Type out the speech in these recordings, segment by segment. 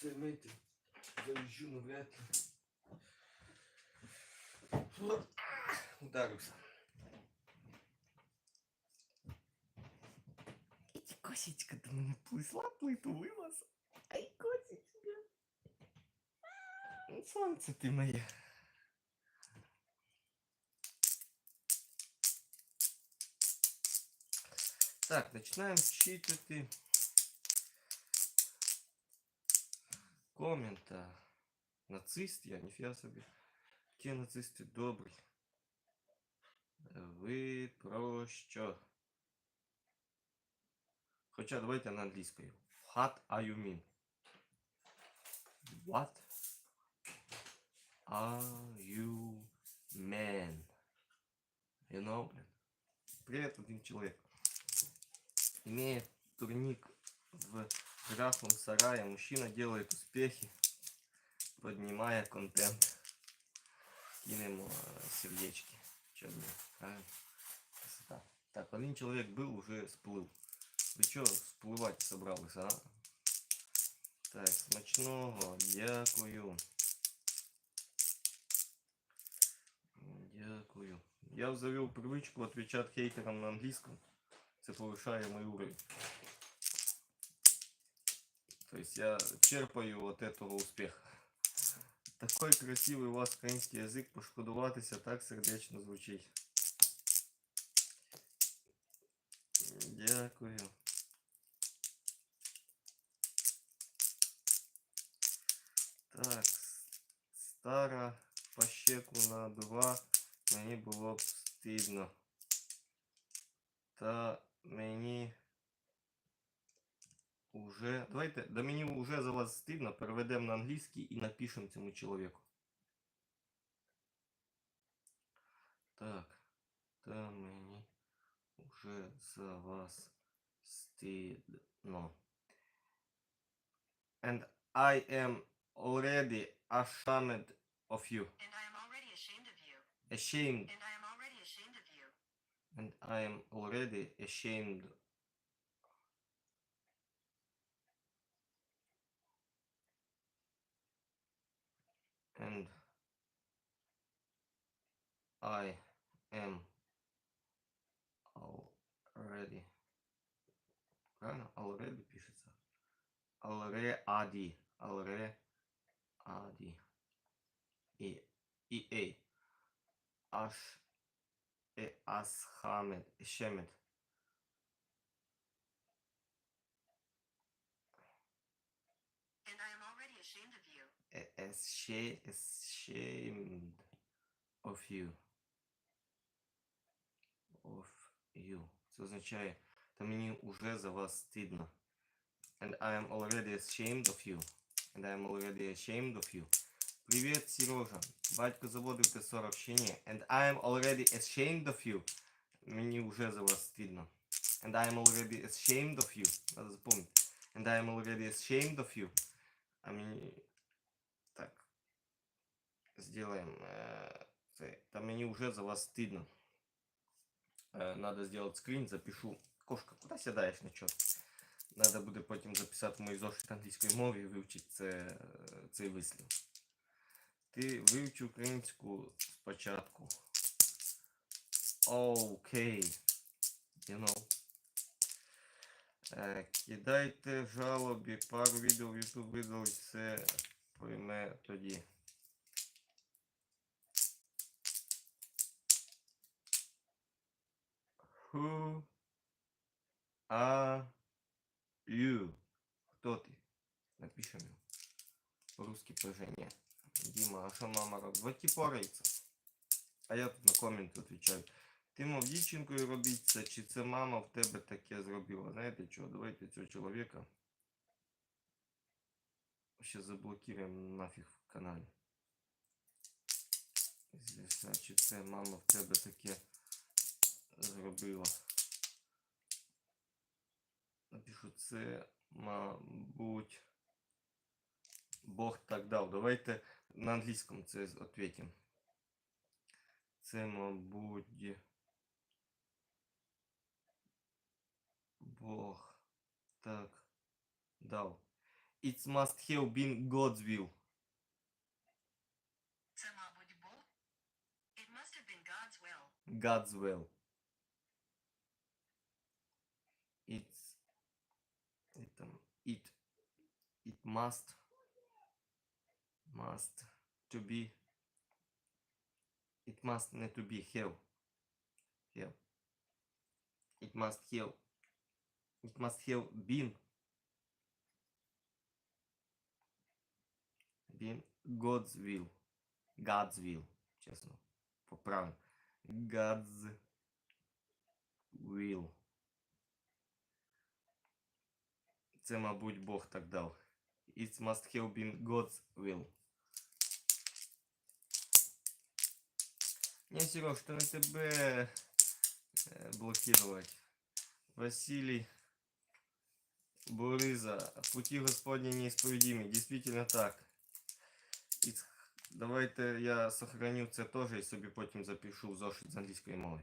все мити. Завіжу навряд ли. Ударився. Іди, косичка до мене плисла, плиту вилаз. Ай, косичка. Ну, Сонце ти моє. Так, починаємо читати комента. Нацист я, ніфіга собі. Які нацисти добрі. Ви про що? Хоча давайте на англійською. What are you mean? What are you man? You know, блин. Привет, один человек. Имея турник в графом сарае, мужчина делает успехи, поднимая контент. Кинем э, сердечки. Чё, блин, правильно? Красота. Так, один человек был, уже сплыл. Ви чё всплывать собрались, а? Так, смачного, дякую. Дякую. Я завел привычку отвечать хейтерам на английском. Это повышает мой уровень. То есть я черпаю от этого успеха. Такой красивий у вас український язик, пошкодуватися так сердечно звучить. Дякую. Так, с- стара по щеку на два. Мені було б стидно. Та мені уже. Давайте, да мені уже за вас стидно, переведемо на англійський і напишемо цьому чоловіку. Так, та мені уже за вас стидно. And I am already ashamed of you. And I am already ashamed of you. Ashamed. And I am already ashamed of you. And I am already ashamed. And I am already. Правильно? Already пишется. Already. Already. И, и, эй. Аж e ashamed, ashamed. ashamed of you. Of you. Це означає, та мені уже за вас стидно. And I am already ashamed of you. And I am already ashamed of you. Привет, Сережа. Батько заводив те сообщение. And I am already ashamed of you. Мені уже за вас стидно. And I am already ashamed of you. Надо запомнить. And I am already ashamed of you. А мені... Так. Сделаем. Э, це. Та мені уже за вас стыдно. Э, надо сделать скрин, запишу. Кошка, куди сідаєш на чо? Надо буде потім записати мої зошит англійської мови і вивчити це, е, цей вислів. Ти вивчи українську спочатку. Окей. You know. Е, кидайте жалобі, пару відео в YouTube видали, все прийме тоді. Who are you? Хто ти? Напишем ему. По-русски положение. Дима, а що мама робить? Вот пориться. А я тут на комент отвечаю. Ти мов дівчинкою робіть чи це мама в тебе таке зробила? Знаєте що, давайте цього чоловіка ще заблокируємо нафіг в каналі. Звісно, чи це мама в тебе таке зробила? Напишу, це, мабуть, Бог так дав. Давайте на англійському це відповім. Це, мабуть, Бог так дав. It must have been God's will. Це, мабуть, був. It must have been God's will. God's will. must must to be it must не to be have have it must have it must have been been God's will God's will честно поправим God's will. Це, мабуть, Бог так дав. It must have been God's will. Не, Сереж, то не тебе е, блокировать. Василий Бориза. Пути Господни неисповедимы. Действительно так. І ц- Давайте я сохраню це теж і собі потім запишу в зошит з англійської мови.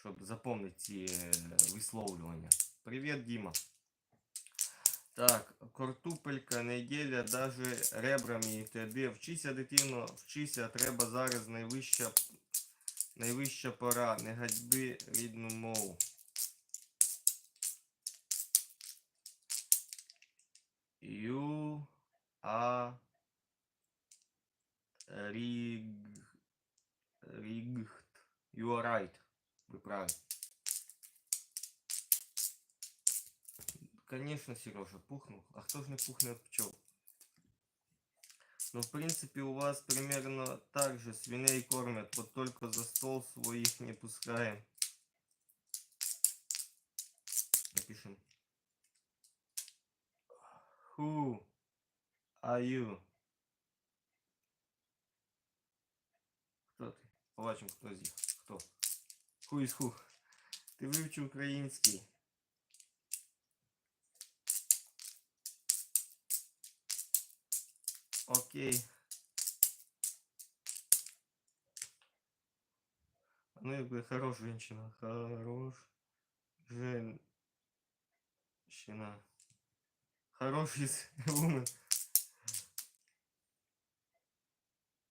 Щоб запомнити ці е, висловлювання. Привіт, Діма. Так, картопелька, неділя, даже ребрами тобі. Вчися, дитино, вчися, треба зараз найвища, найвища пора. Не гадьби рідну мову. You are Риг... Ригхт. You are right. Вы правы. Конечно, Сережа, пухнул. А кто же не пухнет от пчел? Ну, в принципе, у вас примерно так же свиней кормят, вот только за стол своих не пускаем. Напишем. Who are you? Хто ти? Побачимо, хто з них. Хто? Who is who? Ти вивчив український. Окей. Ну, якби хорош женщина. Хорош. Женщина. Хороший woman.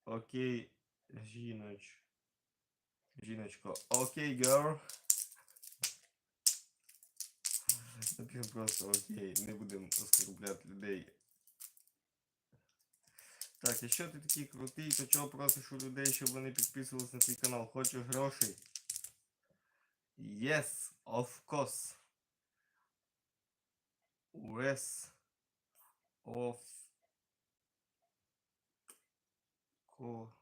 Окей, жіноч. Жіночко. Окей, girl. Напишем просто окей, не будемо оскорбляти людей. Так, якщо ти такий крутий, то чого просиш у людей, щоб вони підписувались на твій канал? Хочеш грошей? Yes, of course. Yes, of ко...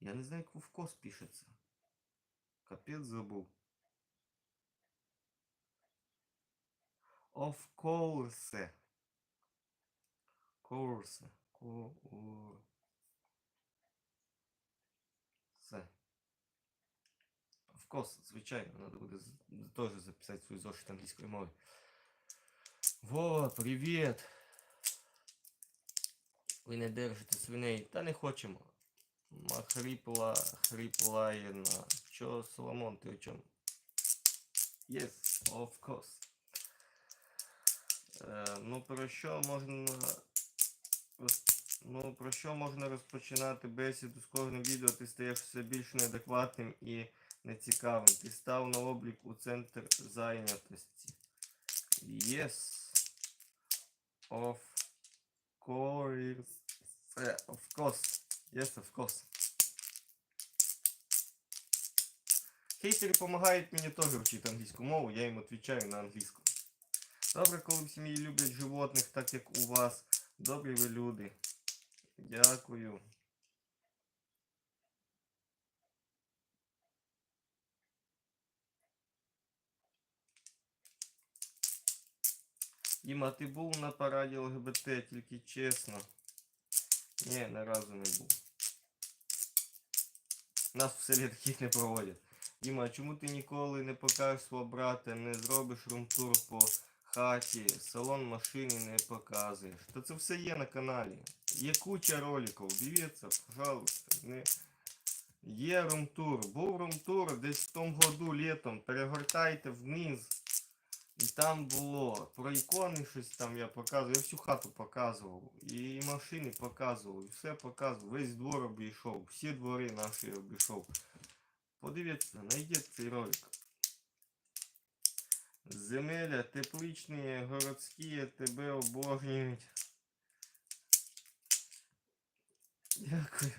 Я не знаю, як вовкос пишеться. Капець забув. Of course. Course. Course. Of course, звичайно, надо буде з- теж записати свій зошит англійської мови. Во, привіт! Ви не держите свиней, та не хочемо. Ма хрипла, хриплаєна. Що, Соломон, ти о чому? Yes, of course. Е, ну про що можна роз- Ну, про що можна розпочинати бесіду з кожним відео, ти стаєш все більш неадекватним і нецікавим. Ти став на облік у центр зайнятості. Yes. Of course. Е, Of course. Yes, of course. Хейтери допомагають мені теж вчити англійську мову, я їм відповідаю на англійську. Добре, коли в сім'ї люблять животних, так як у вас. Добрі ви люди. Дякую. Діма, ти був на параді ЛГБТ, тільки чесно. Ні, ні разу не був. Нас в селі таких не проводять. Діма, чому ти ніколи не покажеш свого брата, не зробиш румтур по хаті, салон машини не показуєш? Та це все є на каналі. Є куча роликів, дивіться, пожалуйста. Не... Є румтур. Був румтур десь в тому году літом. Перегортайте вниз. І там було про ікони щось там я показував, я всю хату показував, і машини показував, і все показував, весь двор обійшов, всі двори наші обійшов. Подивіться, знайдіть цей ролик. Земеля, тепличні, городські тебе обожнюють. Дякую.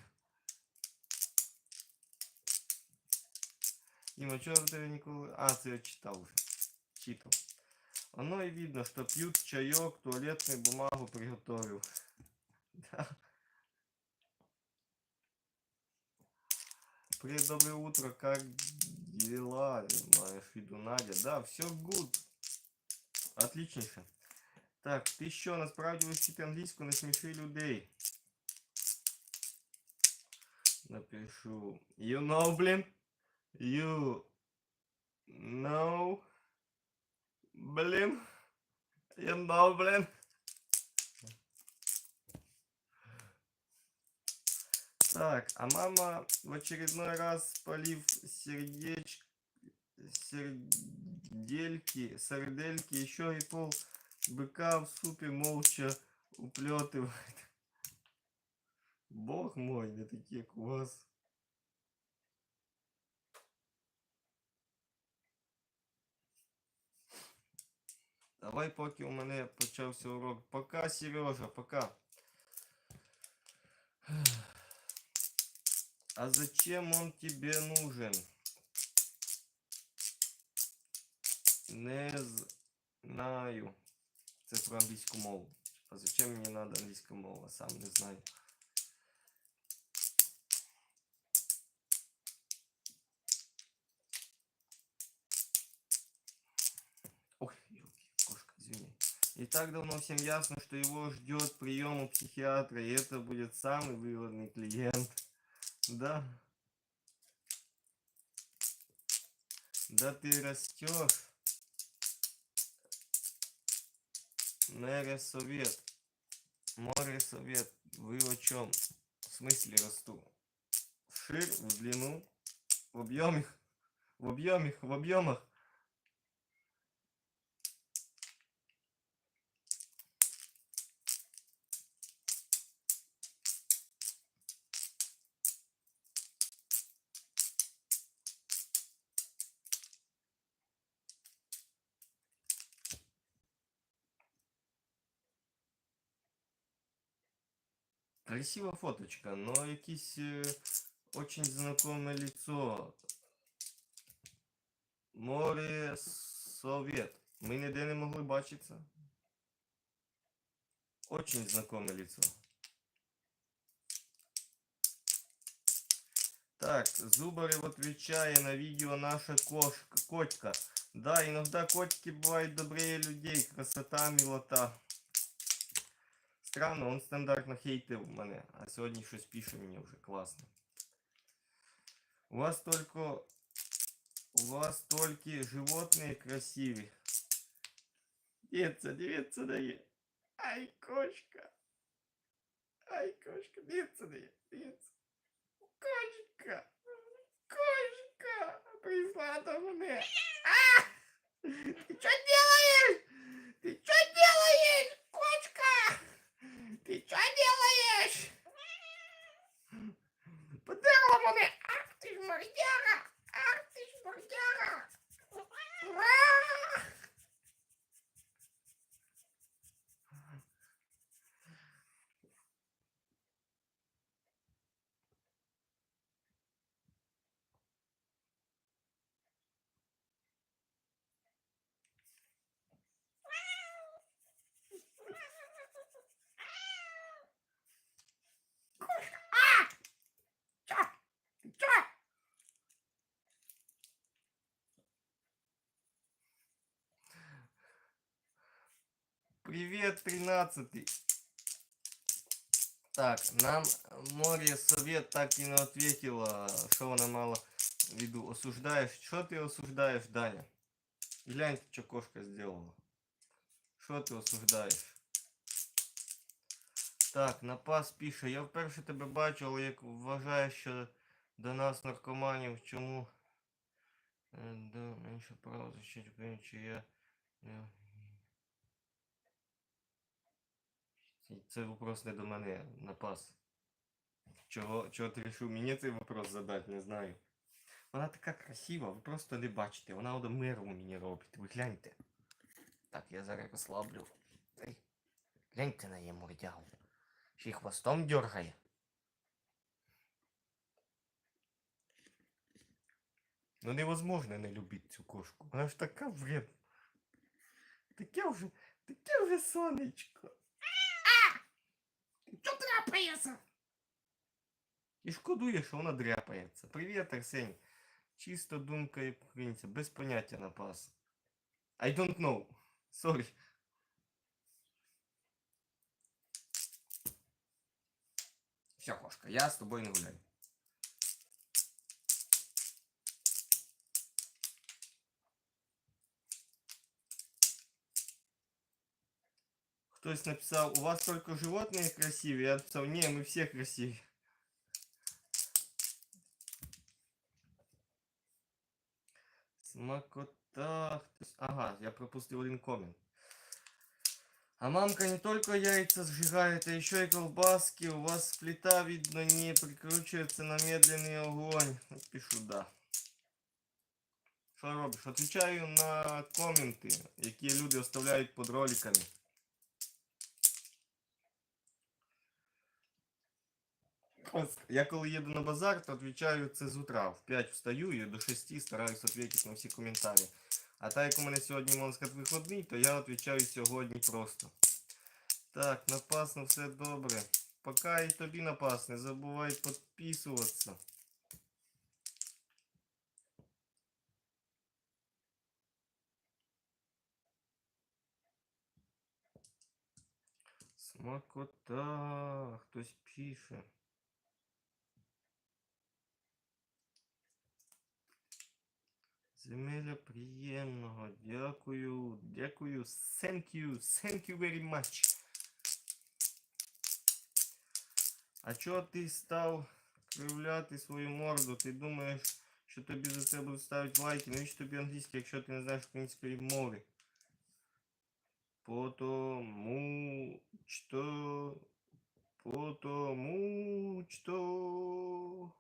Діма, чого тебе ніколи. А, це я читав. Читав. Оно и видно, что пьют чаек, туалетную бумагу приготовил. Да. Привет, доброе утро, как дела? Маешь в виду Надя? Да, все good. Отличніше. Так, ти що, насправді вчити англійську не сміши людей. Напишу. You know, блин? You know, блин? You know, блин? Так, а мама в очередной раз полив сердеч... сердельки, сардельки, еще и пол быка в супе молча уплетывает. Бог мой, не такие у вас. Давай, поки у мене почався урок. Пока, Сережа, пока. А зачем он тебе нужен? Не знаю. Це про англійську мову. А зачем мені надо англійська мова? Сам не знаю. Ой, ёлки, кошка, извини. И так давно всем ясно, что его ждет прием у психиатра, и это будет самый выгодный клиент. Да. Да ты растешь. Мэре совет. Море совет. Вы о чем? В смысле расту? Вширь, в длину, в объемах, в объемах, в объемах. Красивая фоточка, но якийсь е, очень знакомое лицо. Море Совет. Ми ніде не могли бачитися. Очень знакомое лицо. Так, Зубарев отвечая на видео наша кошка, котика. Да, иногда котики бывают добрее людей. Красота, милота Странно, он стандартно хейтив мене, а сьогодні щось пише мені вже класно. У вас только... У вас только животные красивые. Дивіться, дивіться дає. Ай, кошка. Ай, кошка, дивіться дає, дивіться. Кошка. Кошка. Прийшла до мене. А! Ты что делаешь? Ты что делаешь, Привет, тринадцатый. Так, нам море совет так и не ответила, что она мала в виду. Осуждаешь? Что ты осуждаешь, Даня? Глянь, что кошка сделала. Що ти осуждаєш? Так, напас пише. Я вперше тебе бачу, але як вважаєш, що до нас наркоманів, чому е, до менше права защити Україну, чи я Це вопрос не до мене напас. Чого, чого ти вирішив мені цей вопрос задати, не знаю. Вона така красива, ви просто не бачите. Вона одо миру мені робить. Ви гляньте. Так, я зараз розслаблю. Ей, Гляньте на її мордягу. Ще й хвостом дергає. Ну невозможно не любити цю кошку. Вона ж така вредна. Таке вже, таке вже сонечко. Що трапається? І шкодує, що вона дряпається. Привіт, Арсень. Чисто думка і українця, без поняття напас. I don't know. Sorry. Все, кошка, я з тобою не гуляю. Хтось написав, у вас только животные красивые. Я написал, не, мы все красивые. Смакота. Ага, я пропустил один коммент. А мамка не только яйца сжигает, а еще и колбаски. У вас плита, видно, не прикручивается на медленный огонь. Пишу да. Що робиш? Отвечаю на коменти, які люди оставляють під роликами. Я коли їду на базар, то отвечаю це з утра. В 5 встаю і до 6 стараюсь ответить на всі коментарі. А так як у мене сьогодні, можна сказати, вихідний, то я отвечаю сьогодні просто. Так, напасно все добре. Пока і тобі напас, не забувай підписуватися. Смакота, хтось пише. Земеля приємного. Дякую. Дякую. Thank you. Thank you very much. А чого ти став кривляти свою морду? Ти думаєш, що тобі за це будуть ставити лайки? Навіщо тобі англійський, якщо ти не знаєш української мови? Потому что... Потому что...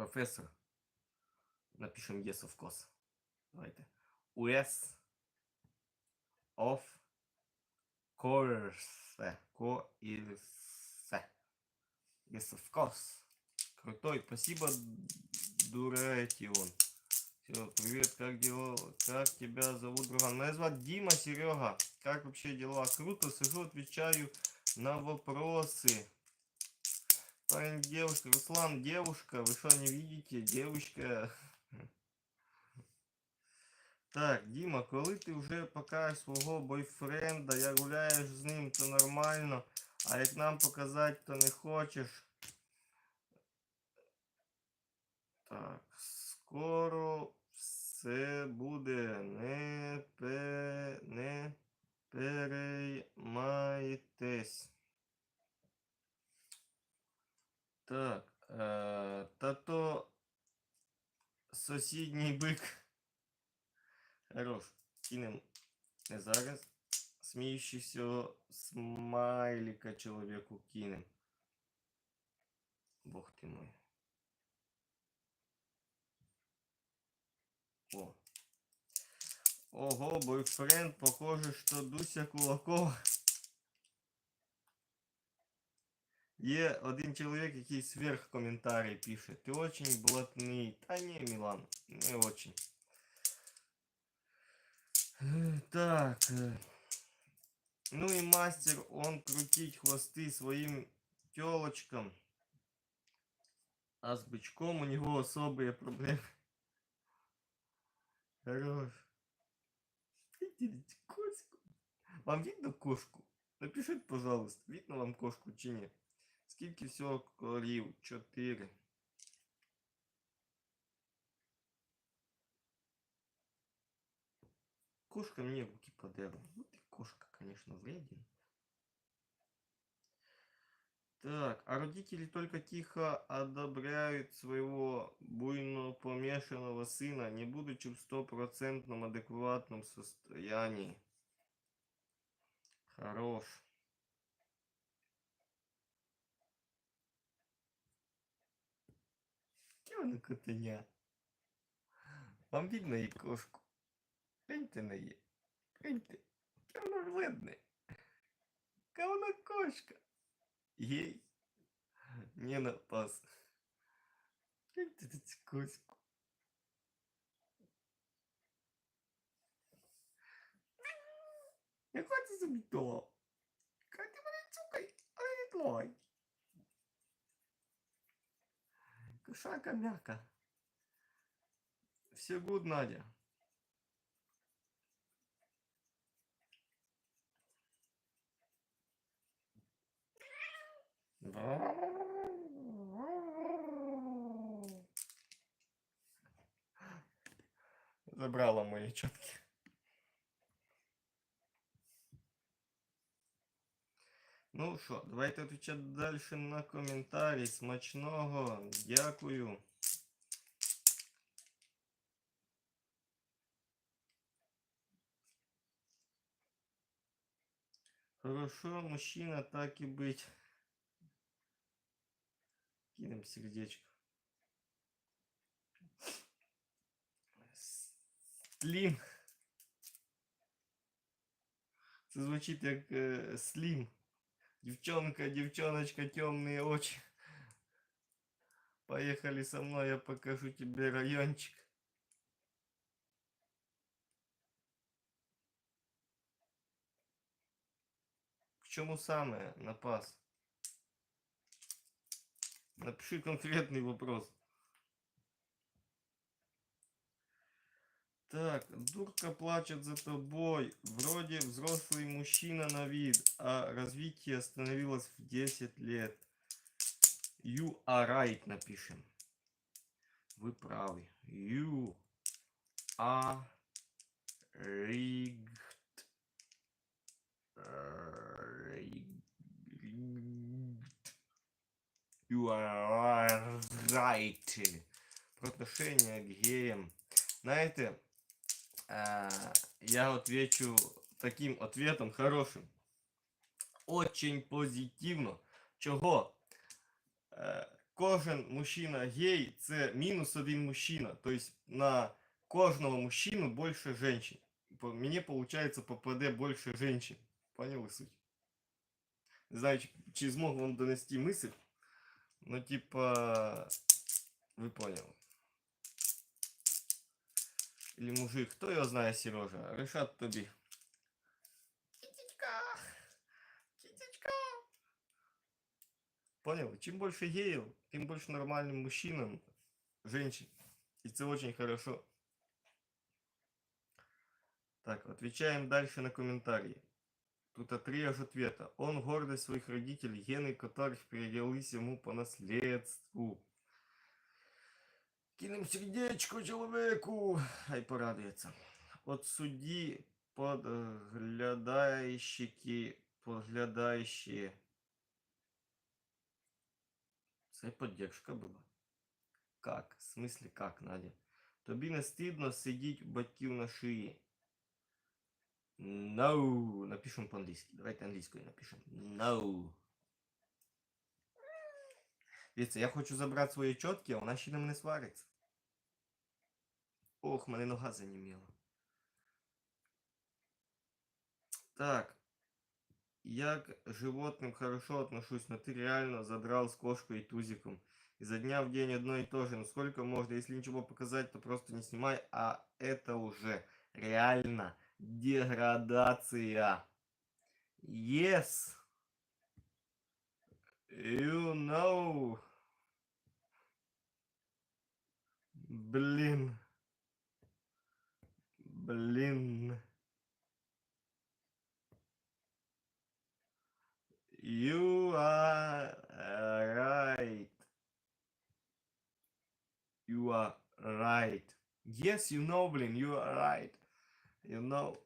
Профессор. Напишем yes of course. Давайте. Yes of course. Course. Yes of course. Крутой. Спасибо, Дуретион. Все, привет, как дела? Как тебя зовут, друган? Меня зовут Дима, Серега. Как вообще дела? Круто, сижу, отвечаю на вопросы. Парень, девушка, Руслан, девушка, вы что, не видите? Девушка. Так, Діма, коли ти вже покажеш свого бойфренда, я гуляєш з ним, то нормально, а як нам показати, то не хочеш. Так, скоро все буде. Не, пе, не переймайтесь. Так, е, та то сусідній бик. Хорош. Кинем не зараз. Сміючися смайлика чоловіку кинем. Бог ти мой. О. Ого, бойфренд, похоже, что Дуся Кулакова. Є один чоловік, який сверх коментарій пише. Ти очень блатний. Та ні, Мілан, не очень. Е, Так. е. Ну и мастер, он крутить хвосты своим телочкам. А с бычком у него особые проблемы. Хорош. Видите кошку? Вам видно кошку? Напишите, пожалуйста, видно вам кошку чи ні? Скільки всього корів? Чотири. Кошка мне руки подерла. Ну ты кошка, конечно, вреден. Так, а родители только тихо одобряют своего буйно помешанного сына, не будучи в стопроцентном адекватном состоянии. Хорош. Чего на котеня? Вам видно і кошку? Гляньте на її. Гляньте. Яке воно видне. Яка вона кошка. Ей. Не напас. Гляньте на цю коську. Не хоче собі то. Хай ти мене цукай, але не тлой. Кошака м'яка. Все гуд, Надя. Забрала мої чотки. Ну що, давайте відповідати далі на коментарі. Смачного. Дякую. Хорошо, мужчина, так и быть. Кинем сердечко. Слім. Це звучить як е, слім. Девчонка, девчоночка, темные очи. Поехали со мной, я покажу тебе райончик. К чему самое напас? Напиши конкретный вопрос. Так, дурка плачет за тобой. Вроде взрослый мужчина на вид, а развитие остановилось в 10 лет. You are right напишем. Вы правы. You are rigged. You are right. Про отношение к геям. Знаете, я отвечу таким ответом хорошим. Очень позитивно. Чого? Е, Кожен мужчина гей це мінус один мужчина. Тобто на кожного мужчину більше женщин. По- Мені, виходить, попаде більше женщин. Поняли суть? Не знаю, чи, чи змог вам донести мысль. Ну, типа, ви поняли. Или мужик, хто його знає, Сережа? Решат тобі. Кітечка! Кітечка! Понял? Чем больше геев, тем больше нормальным мужчинам, женщин. И это очень хорошо. Так, отвечаем дальше на комментарии. Тут а три аж ответа. Он гордость своих родителей, гены которых передались ему по наследству. Кинем сердечко человеку, хай порадуется. От судьи подглядающие, подглядающие. Це поддержка була. Как? В смысле как, Надя? Тобі не стидно сидіть у батьків на шиї. No. Напишем по-англійськи. Давайте англійською напишем. No. Дивіться, я хочу забрати свої чотки, а вона ще на мене свариться. Ох, мене нога заніміла. Так. Я к животным хорошо отношусь, но ты реально задрал с кошкой и тузиком. Изо дня в день одно и то же. Ну сколько можно? Если ничего показать, то просто не снимай. А это уже реально деградация. Yes. You know. Блин. Блин. You are right. You are right. Yes, you know, блин, you are right. You know.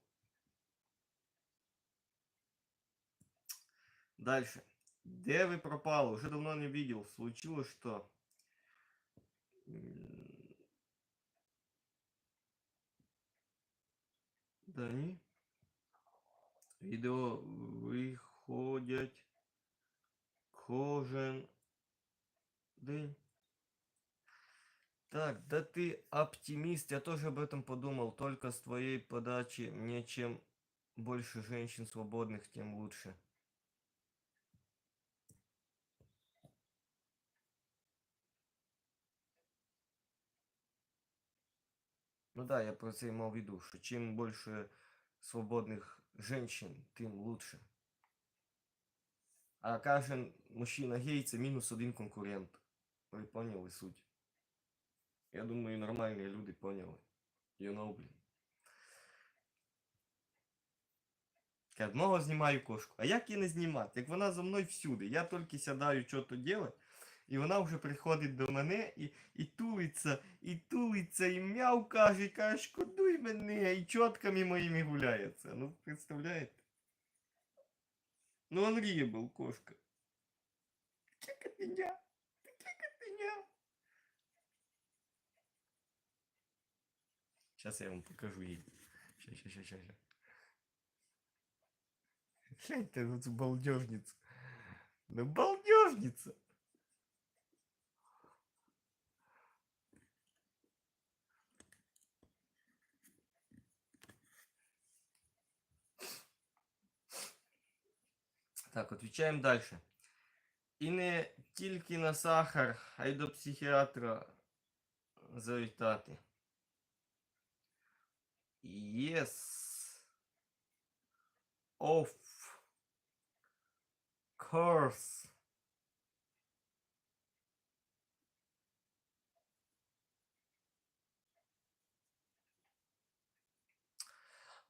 Дальше. Где вы пропали? Уже давно не видел. Случилось что? Да ні. Відео виходять кожен день. Так, да ты оптимист, я тоже об этом подумал. Только с твоей подачи мне чем больше женщин свободных, тем лучше. Ну да, я про це мав в виду, що чим більше свободних женщин, тим лучше. А кожен мужчина гей це мінус один конкурент. Ви поняли суть? Я думаю, нормальні люди поняли. You know, блін. Одного знімаю кошку. А як її не знімати? Як вона за мною всюди. Я тільки сядаю що то делать, і вона вже приходить до мене і, і тулиться, і тулиться, і мяу каже, і каже, шкодуй мене, і чотками моїми гуляється. Ну, представляєте? Ну, Unreal кошка. Таке котеня, таке котеня. Сейчас я вам покажу їй. Ща, ща, ща, ща, ща. Гляньте на цю балдежницю. Ну, балдежниця. Так, отвечаем дальше. І не тільки на сахар, а й до психіатра завітати. Yes. Of course.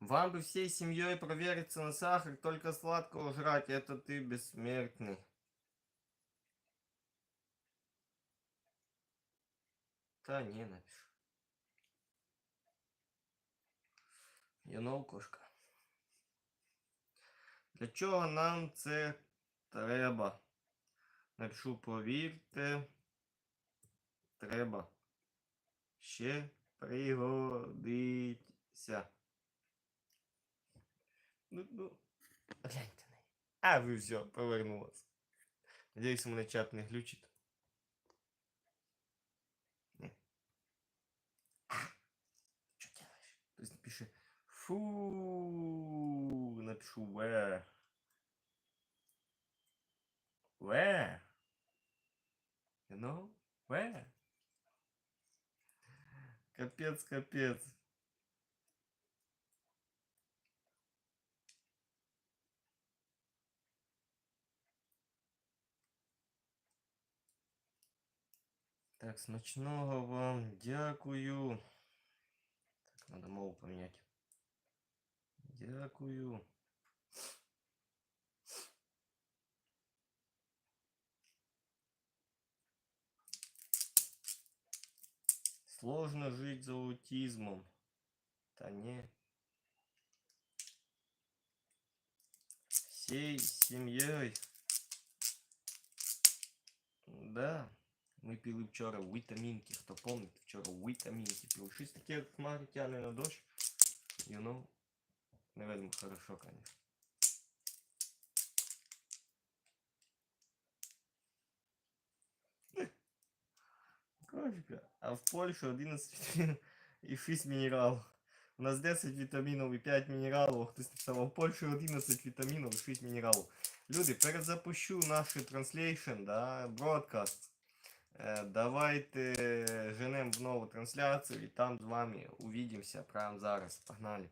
Вам бы всей семьей провериться на сахар, только сладкого жрать, это ты бессмертный. Та не напишу. You know, кошка. Для чого нам це треба? Напишу, повірте, треба. Ще пригодиться. Ну, ну, гляньте на неї. А, ви все, повернулась. Надіюсь, у мене чат не глючить. Ні. А, що делаешь? Хтось напише фу, напишу where. Where? You know? Where? Капец, капец. Так, смачного вам дякую. Так, надо мову поміняти. Дякую. Сложно жить за аутизмом. Та не. Всей семьей. Да. Ми пили вчора вітамінки. Хто помните, вчора вітамінки пили. Щось таке як хмари тяне на дощ. You know? Не видно хорошо, конечно. Кошка. А в Польщі 11 вітамінів і 6 мінералів. У нас 10 вітамінів і 5 мінералів. а Хтось написав, а в Польщі 11 вітамінів і 6 мінералів. Люди, перезапущу наш транслейшн, да, бродкаст. Е, Давайте женемо в нову трансляцію і там з вами увидимося прямо зараз. Погнали.